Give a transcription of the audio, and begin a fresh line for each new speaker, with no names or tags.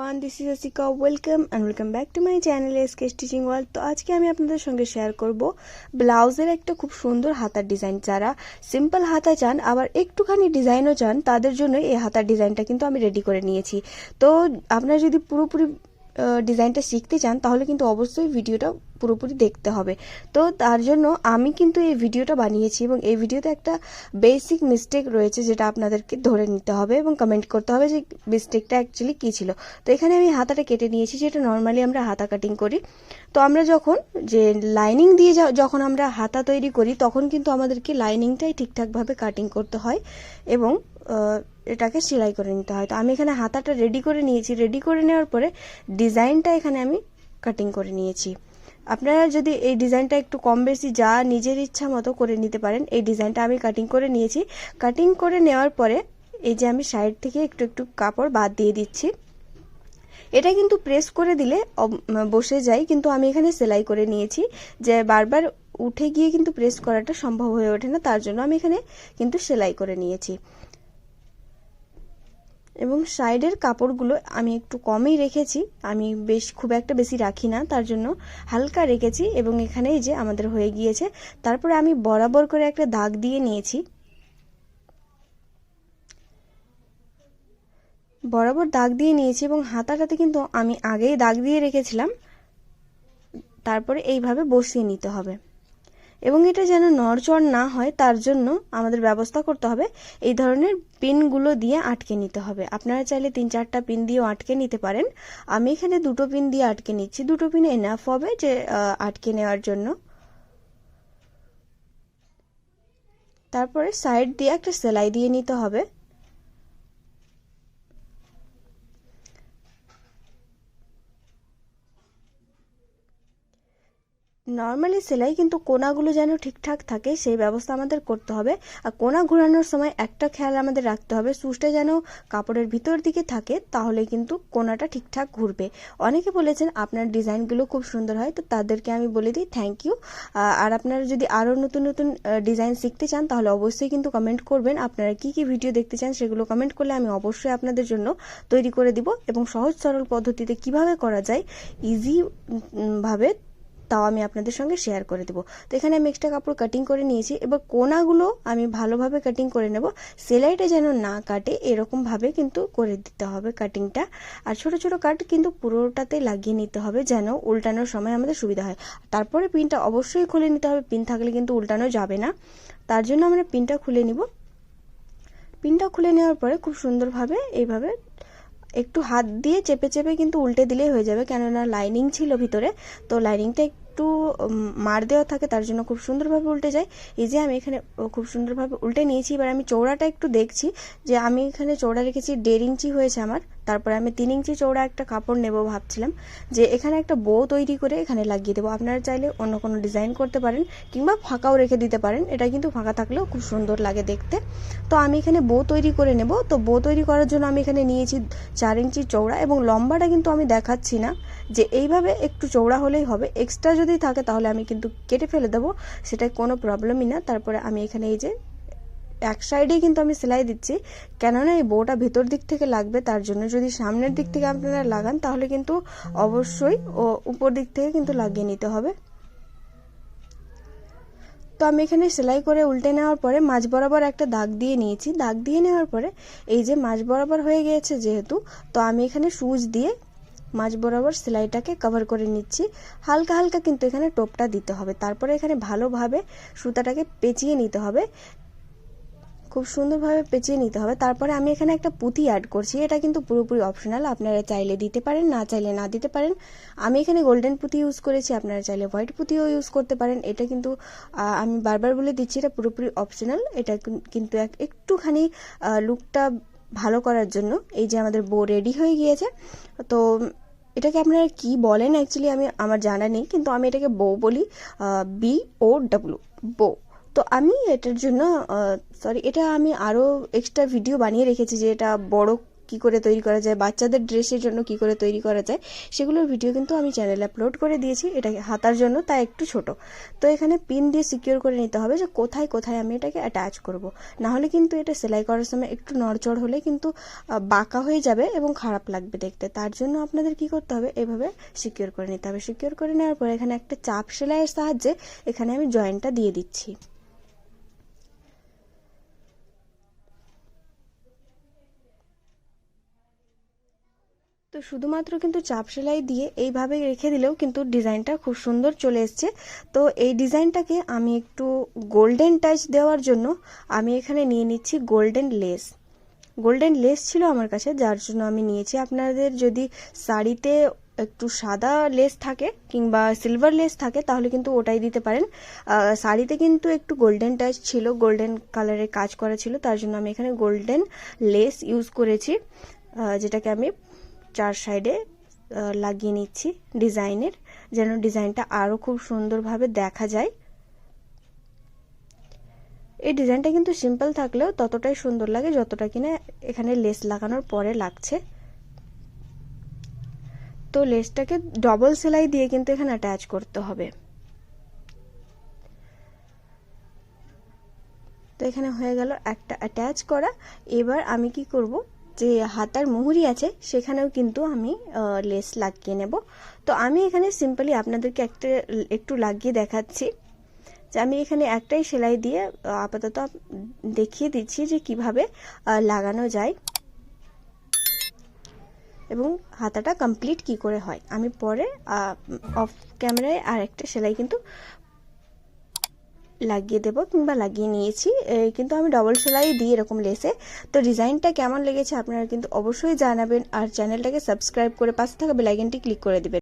Everyone this is Asika welcome and welcome back to my channel SK stitching world তো আজকে আমি আপনাদের সঙ্গে শেয়ার করব ব্লাউজের একটা খুব সুন্দর হাতার ডিজাইন যারা সিম্পল হাতা চান, আবার একটুখানি ডিজাইনও চান, তাদের জন্য এই হাতার ডিজাইনটা কিন্তু আমি রেডি করে নিয়েছি। তো আপনারা যদি পুরোপুরি ডিজাইনটা শিখতে চান, তাহলে কিন্তু অবশ্যই ভিডিওটা পুরোপুরি দেখতে হবে। তো তার জন্য আমি কিন্তু এই ভিডিওটা বানিয়েছি এবং এই ভিডিওতে একটা বেসিক মিস্টেক রয়েছে যেটা আপনাদেরকে ধরে নিতে হবে এবং কমেন্ট করতে হবে যে মিস্টেকটা অ্যাকচুয়ালি কী ছিল। তো এখানে আমি হাতাটা কেটে নিয়েছি, যেটা নর্মালি আমরা হাতা কাটিং করি। তো আমরা যখন যে লাইনিং দিয়ে যখন আমরা হাতা তৈরি করি, তখন কিন্তু আমাদেরকে লাইনিংটাই ঠিকঠাকভাবে কাটিং করতে হয় এবং এটাকে সেলাই করে নিতে হয়। তো আমি এখানে হাতাটা রেডি করে নিয়েছি। রেডি করে নেওয়ার পরে ডিজাইনটা এখানে আমি কাটিং করে নিয়েছি। আপনারা যদি এই ডিজাইনটা একটু কম বেশি যা নিজের ইচ্ছা মতো করে নিতে পারেন, এই ডিজাইনটা আমি কাটিং করে নিয়েছি। কাটিং করে নেওয়ার পরে এই যে আমি সাইড থেকে একটু একটু কাপড় বাদ দিয়ে দিচ্ছি। এটা কিন্তু প্রেস করে দিলে বসে যায়, কিন্তু আমি এখানে সেলাই করে নিয়েছি যে বারবার উঠে গিয়ে কিন্তু প্রেস করাটা সম্ভব হয়ে ওঠে না, তার জন্য আমি এখানে কিন্তু সেলাই করে নিয়েছি। এবং সাইডের কাপড়গুলো আমি একটু কমই রেখেছি। আমি বেশ খুব একটা বেশি রাখি না, তার জন্য হালকা রেখেছি এবং এখানেই যে আমাদের হয়ে গিয়েছে, তারপরে আমি বরাবর করে একটা দাগ দিয়ে নিয়েছি। বরাবর দাগ দিয়ে নিয়েছি এবং হাতাটাতে কিন্তু আমি আগেই দাগ দিয়ে রেখেছিলাম। তারপরে এইভাবে বসিয়ে নিতে হবে। এবং এটা যেন নড়চড় না হয়, তার জন্য আমাদের ব্যবস্থা করতে হবে এই ধরনের পিনগুলো দিয়ে আটকে নিতে হবে। আপনারা চাইলে তিন চারটা পিন দিয়েও আটকে নিতে পারেন। আমি এখানে দুটো পিন দিয়ে আটকে নিচ্ছি। দুটো পিন এনাফ হবে যে আটকে নেওয়ার জন্য। তারপরে সাইড দিয়ে একটা সেলাই দিয়ে নিতে হবে। নর্মালি সেলাই কিন্তু কোনাগুলো যেন ঠিকঠাক থাকে, সেই ব্যবস্থা আমাদের করতে হবে। আর কোনা ঘোরানোর সময় একটা খেয়াল আমাদের রাখতে হবে, সুচটা যেন কাপড়ের ভিতর দিকে থাকে, তাহলে কিন্তু কোনাটা ঠিকঠাক ঘুরবে। অনেকে বলেছেন আপনার ডিজাইনগুলো খুব সুন্দর হয়, তো তাদেরকে আমি বলে দিই থ্যাংক ইউ আর আপনারা যদি আরও নতুন নতুন ডিজাইন শিখতে চান, তাহলে অবশ্যই কিন্তু কমেন্ট করবেন। আপনারা কি কি ভিডিও দেখতে চান, সেগুলো কমেন্ট করলে আমি অবশ্যই আপনাদের জন্য তৈরি করে দিব এবং সহজ সরল পদ্ধতিতে কীভাবে করা যায় ইজি ভাবে তাও আমি আপনাদের সঙ্গে শেয়ার করে দেবো। তো এখানে আমি এক্সট্রা কাপড় কাটিং করে নিয়েছি এবার কোনাগুলো আমি ভালোভাবে কাটিং করে নেব। সেলাইটা যেন না কাটে, এরকমভাবে কিন্তু করে দিতে হবে কাটিংটা আর ছোট ছোট কাট কিন্তু পুরোটাতে লাগিয়ে নিতে হবে যেন উল্টানোর সময় আমাদের সুবিধা হয়। তারপরে পিনটা অবশ্যই খুলে নিতে হবে, পিন থাকলে কিন্তু উল্টানো যাবে না। তার জন্য আমরা পিনটা খুলে নিব। পিনটা খুলে নেওয়ার পরে খুব সুন্দরভাবে এইভাবে একটু হাত দিয়ে চেপে চেপে কিন্তু উল্টে দিলেই হয়ে যাবে, কেননা লাইনিং ছিল ভিতরে। তো লাইনিংটা একটু মার দেওয়া থাকে, তার জন্য খুব সুন্দরভাবে উল্টে যায়। এই যে আমি এখানে খুব সুন্দরভাবে উল্টে নিয়েছি, এবার আমি চৌড়াটা একটু দেখছি যে আমি এখানে চৌড়া রেখেছি, দেড় ইঞ্চি হয়েছে আমার। তারপরে আমি তিন ইঞ্চি চৌড়া একটা কাপড় নেব ভাবছিলাম যে এখানে একটা বো তৈরি করে এখানে লাগিয়ে দেবো। আপনারা চাইলে অন্য কোনো ডিজাইন করতে পারেন কিংবা ফাঁকাও রেখে দিতে পারেন। এটা কিন্তু ফাঁকা থাকলেও খুব সুন্দর লাগে দেখতে। তো আমি এখানে বো তৈরি করে নেব। তো বো তৈরি করার জন্য আমি এখানে নিয়েছি চার ইঞ্চি চৌড়া এবং লম্বাটা কিন্তু আমি দেখাচ্ছি না যে এইভাবে একটু চৌড়া হলেই হবে। এক্সট্রা যদি থাকে তাহলে আমি কিন্তু কেটে ফেলে দেবো। সেটাই কোনো প্রবলেমই না। তারপরে আমি এখানে এই যে এক সাইডেই কিন্তু আমি সেলাই দিচ্ছি। কেননা এই বউটা ভেতর দিক থেকে লাগবে, তার জন্য যদি সামনের দিক থেকে আপনারা লাগান, তাহলে কিন্তু অবশ্যই ও উপর দিক থেকে কিন্তু লাগিয়ে নিতে হবে। তো আমি এখানে সেলাই করে উল্টে নেওয়ার পরে মাঝ বরাবর একটা দাগ দিয়ে নিয়েছি। দাগ দিয়ে নেওয়ার পরে এই যে মাঝ বরাবর হয়ে গিয়েছে যেহেতু, তো আমি এখানে সুচ দিয়ে মাঝ বরাবর সেলাইটাকে কভার করে নিচ্ছি। হালকা হালকা কিন্তু এখানে টোপটা দিতে হবে। তারপরে এখানে ভালোভাবে সুতাটাকে পেঁচিয়ে নিতে হবে। খুব সুন্দরভাবে পেঁচিয়ে নিতে হবে। তারপরে আমি এখানে একটা পুঁতি অ্যাড করছি। এটা কিন্তু পুরোপুরি অপশনাল আপনারা চাইলে দিতে পারেন, না চাইলে না দিতে পারেন। আমি এখানে গোল্ডেন পুঁতি ইউজ করেছি। আপনারা চাইলে হোয়াইট পুঁতিও ইউজ করতে পারেন। এটা কিন্তু আমি বারবার বলে দিচ্ছি, এটা পুরোপুরি অপশনাল এটা কিন্তু একটুখানি লুকটা ভালো করার জন্য। এই যে আমাদের বো রেডি হয়ে গিয়েছে। তো এটাকে আপনারা কি বলেন? অ্যাকচুয়ালি আমি, আমার জানা নেই। কিন্তু আমি এটাকে বউ বলি বি ও ডাব্লু বো তো আমি এটার জন্য সরি এটা আমি আরও এক্সট্রা ভিডিও বানিয়ে রেখেছি যে এটা বড় কি করে তৈরি করা যায়, বাচ্চাদের ড্রেসের জন্য কি করে তৈরি করা যায়, সেগুলোর ভিডিও কিন্তু আমি চ্যানেলে আপলোড করে দিয়েছি। এটা হাতার জন্য, তা একটু ছোট। তো এখানে পিন দিয়ে সিকিউর করে নিতে হবে যে কোথায় কোথায় আমি এটাকে অ্যাটাচ করব। না হলে কিন্তু এটা সেলাই করার সময় একটু নড়চড় হলে কিন্তু বাঁকা হয়ে যাবে এবং খারাপ লাগবে দেখতে। তার জন্য আপনাদের কি করতে হবে? এভাবে সিকিউর করে নিতে হবে। সিকিউর করে নেওয়ার পর এখানে একটা চাপ সেলাইয়ের সাহায্যে এখানে আমি জয়েন্টটা দিয়ে দিচ্ছি। তো শুধুমাত্র কিন্তু চাপ সেলাই দিয়ে এইভাবে রেখে দিলেও কিন্তু ডিজাইনটা খুব সুন্দর চলে এসছে। তো এই ডিজাইনটাকে আমি একটু গোল্ডেন টাচ দেওয়ার জন্য আমি এখানে নিয়ে নিচ্ছি গোল্ডেন লেস। গোল্ডেন লেস ছিল আমার কাছে, যার জন্য আমি নিয়েছি। আপনাদের যদি শাড়িতে একটু সাদা লেস থাকে কিংবা সিলভার লেস থাকে, তাহলে কিন্তু ওটাই দিতে পারেন। শাড়িতে কিন্তু একটু গোল্ডেন টাচ ছিল, গোল্ডেন কালারের কাজ করা ছিল, তার জন্য আমি এখানে গোল্ডেন লেস ইউজ করেছি যেটাকে আমি চার সাইডে লাগিয়ে নিচ্ছি ডিজাইনের, যেন ডিজাইনটা আরও খুব সুন্দরভাবে দেখা যায়। এই ডিজাইনটা কিন্তু সিম্পল থাকলেও ততটাই সুন্দর লাগে যতটা কিনা এখানে লেস লাগানোর পরে লাগছে। তো লেসটাকে ডবল সেলাই দিয়ে কিন্তু এখানে অ্যাটাচ করতে হবে। তো এখানে হয়ে গেল একটা অ্যাটাচ করা। এবার আমি কি করব? যে হাতার মুহুরি আছে, সেখানেও কিন্তু আমি লেস লাগিয়ে নেব। তো আমি এখানে সিম্পলি আপনাদেরকে একটা, একটু লাগিয়ে দেখাচ্ছি। যে আমি এখানে একটাই সেলাই দিয়ে আপাতত দেখিয়ে দিচ্ছি যে কীভাবে লাগানো যায় এবং হাতাটা কমপ্লিট কি করে হয়। আমি পরে অফ ক্যামেরায় আর একটা সেলাই কিন্তু লাগিয়ে দেবো কিংবা লাগিয়ে নিয়েছি। কিন্তু আমি ডবল সেলাই দিই এরকম লেসে তো ডিজাইনটা কেমন লেগেছে আপনারা কিন্তু অবশ্যই জানাবেন। আর চ্যানেলটাকে সাবস্ক্রাইব করে পাশে থাকা বেলাইকনটি ক্লিক করে দেবেন।